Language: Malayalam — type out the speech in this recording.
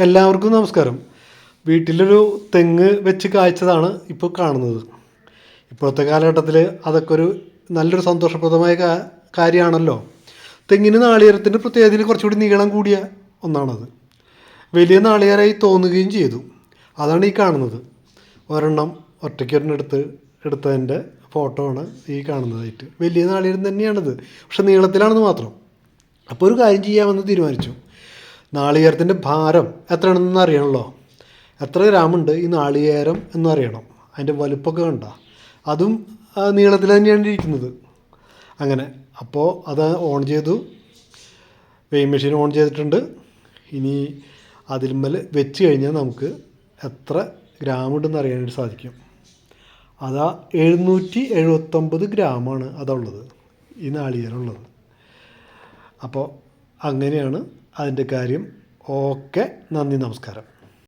എല്ലാവർക്കും നമസ്കാരം. വീട്ടിലൊരു തെങ്ങ് വെച്ച് കായ്ച്ചതാണ് ഇപ്പോൾ കാണുന്നത്. ഇപ്പോഴത്തെ കാലഘട്ടത്തിൽ അതൊക്കെ ഒരു നല്ലൊരു സന്തോഷപ്രദമായ കാര്യമാണല്ലോ. തെങ്ങിന് നാളികേരത്തിന്റെ പ്രത്യേകതയിൽ കുറച്ചുകൂടി നീളം കൂടിയ ഒന്നാണത്. വലിയ നാളികേരായി തോന്നുകയും ചെയ്തു. അതാണ് ഈ കാണുന്നത്. ഒരെണ്ണം ഒറ്റയ്ക്കൊരെണ്ണെടുത്ത് എടുത്തതിന്റെ ഫോട്ടോ ആണ് ഈ കാണുന്നതായിട്ട്. വലിയ നാളികേരം തന്നെയാണിത്. പക്ഷെ നീളത്തിലാണെന്ന് മാത്രം. അപ്പോൾ ഒരു കാര്യം ചെയ്യാമെന്ന് തീരുമാനിച്ചു. നാളികേരത്തിന്റെ ഭാരം എത്രയാണെന്ന് അറിയണമല്ലോ എത്ര ഗ്രാമുണ്ട് ഈ നാളികേരം എന്നറിയണം. അതിന്റെ വലുപ്പമൊക്കെ കണ്ട. അതും നീളത്തിൽ തന്നെയാണ് ഇരിക്കുന്നത്. അങ്ങനെ അപ്പോൾ അത് ഓൺ ചെയ്തു. വെയിങ് മെഷീൻ ഓൺ ചെയ്തിട്ടുണ്ട്. ഇനി അതിന്മേൽ വെച്ച് കഴിഞ്ഞാൽ നമുക്ക് എത്ര ഗ്രാം ഉണ്ടെന്ന് അറിയാനായിട്ട് സാധിക്കും. അതാ എഴുന്നൂറ്റി എഴുപത്തൊമ്പത് ഗ്രാമാണ് അതുള്ളത് ഈ നാളികേരം ഉള്ളത് അപ്പോൾ അങ്ങനെയാണ് അതിന്റെ കാര്യം ഓക്കെ നന്ദി നമസ്കാരം.